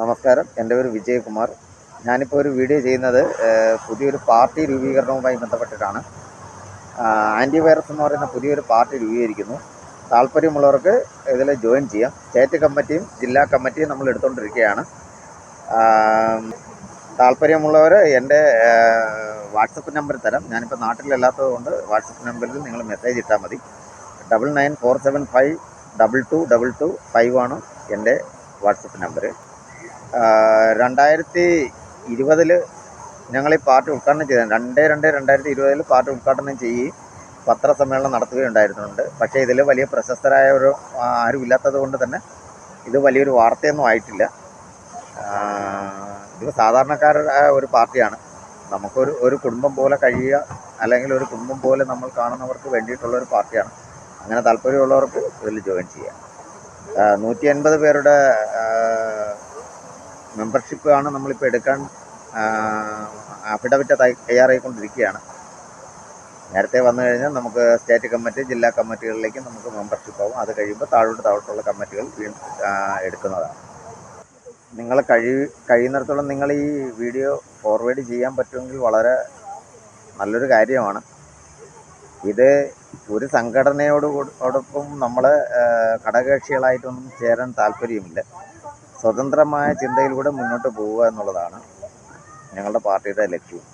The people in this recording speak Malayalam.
നമസ്കാരം. എന്റെ പേര് വിജയകുമാർ. ഞാനിപ്പോൾ ഒരു വീഡിയോ ചെയ്യുന്നത് പുതിയൊരു പാർട്ടി രൂപീകരണവുമായി ബന്ധപ്പെട്ടിട്ടാണ്. ആന്റി വൈറസ് എന്ന് പറയുന്ന പുതിയൊരു പാർട്ടി രൂപീകരിക്കുന്നു. താല്പര്യമുള്ളവർക്ക് ഇതിൽ ജോയിൻ ചെയ്യാം. സ്റ്റേറ്റ് കമ്മിറ്റിയും ജില്ലാ കമ്മിറ്റിയും നമ്മൾ എടുത്തുകൊണ്ടിരിക്കുകയാണ്. താല്പര്യമുള്ളവർ എന്റെ വാട്സപ്പ് നമ്പർ തരാം. ഞാനിപ്പോൾ നാട്ടിലല്ലാത്തത് കൊണ്ട് വാട്സപ്പ് നമ്പറിൽ നിങ്ങൾ മെസ്സേജ് ഇട്ടാൽ മതി. Double nine four seven five double two double two five ആണ് എന്റെ വാട്സപ്പ് നമ്പർ. രണ്ടായിരത്തി ഇരുപതിൽ ഞങ്ങൾ ഈ പാർട്ടി ഉദ്ഘാടനം ചെയ്ത രണ്ട് രണ്ട് രണ്ടായിരത്തി ഇരുപതിൽ പാർട്ടി ഉദ്ഘാടനം ചെയ്യുകയും പത്രസമ്മേളനം നടത്തുകയുണ്ടായിരുന്നുണ്ട്. പക്ഷേ ഇതിൽ വലിയ പ്രശസ്തരായ ഒരു ആരും ഇല്ലാത്തത് കൊണ്ട് തന്നെ ഇത് വലിയൊരു വാർത്തയൊന്നും ആയിട്ടില്ല. ഇത് സാധാരണക്കാരുടെ ഒരു പാർട്ടിയാണ്. നമുക്കൊരു ഒരു കുടുംബം പോലെ കഴിയുക അല്ലെങ്കിൽ ഒരു കുടുംബം പോലെ നമ്മൾ കാണുന്നവർക്ക് വേണ്ടിയിട്ടുള്ള ഒരു പാർട്ടിയാണ്. അങ്ങനെ താല്പര്യമുള്ളവർക്ക് ഇതിൽ ജോയിൻ ചെയ്യാം. നൂറ്റി അൻപത് പേരുടെ മെമ്പർഷിപ്പ് ആണ് നമ്മളിപ്പോൾ എടുക്കാൻ അഫിഡവിറ്റ് തയ്യാറായിക്കൊണ്ടിരിക്കുകയാണ്. നേരത്തെ വന്നു കഴിഞ്ഞാൽ നമുക്ക് സ്റ്റേറ്റ് കമ്മിറ്റി ജില്ലാ കമ്മിറ്റികളിലേക്ക് നമുക്ക് മെമ്പർഷിപ്പ് ആവും. അത് കഴിയുമ്പോൾ താഴോട്ട് താഴോട്ടുള്ള കമ്മിറ്റികൾ എടുക്കുന്നതാണ്. നിങ്ങൾ കഴി കഴിയുന്നിടത്തോളം നിങ്ങൾ ഈ വീഡിയോ ഫോർവേഡ് ചെയ്യാൻ പറ്റുമെങ്കിൽ വളരെ നല്ലൊരു കാര്യമാണ്. ഇത് ഒരു സംഘടനയോടോടൊപ്പം നമ്മൾ ഘടകകക്ഷികളായിട്ടൊന്നും ചേരാൻ താല്പര്യമില്ല. സ്വതന്ത്രമായ ചിന്തയിലൂടെ മുന്നോട്ട് പോവുക എന്നുള്ളതാണ് ഞങ്ങളുടെ പാർട്ടിയുടെ ലക്ഷ്യം.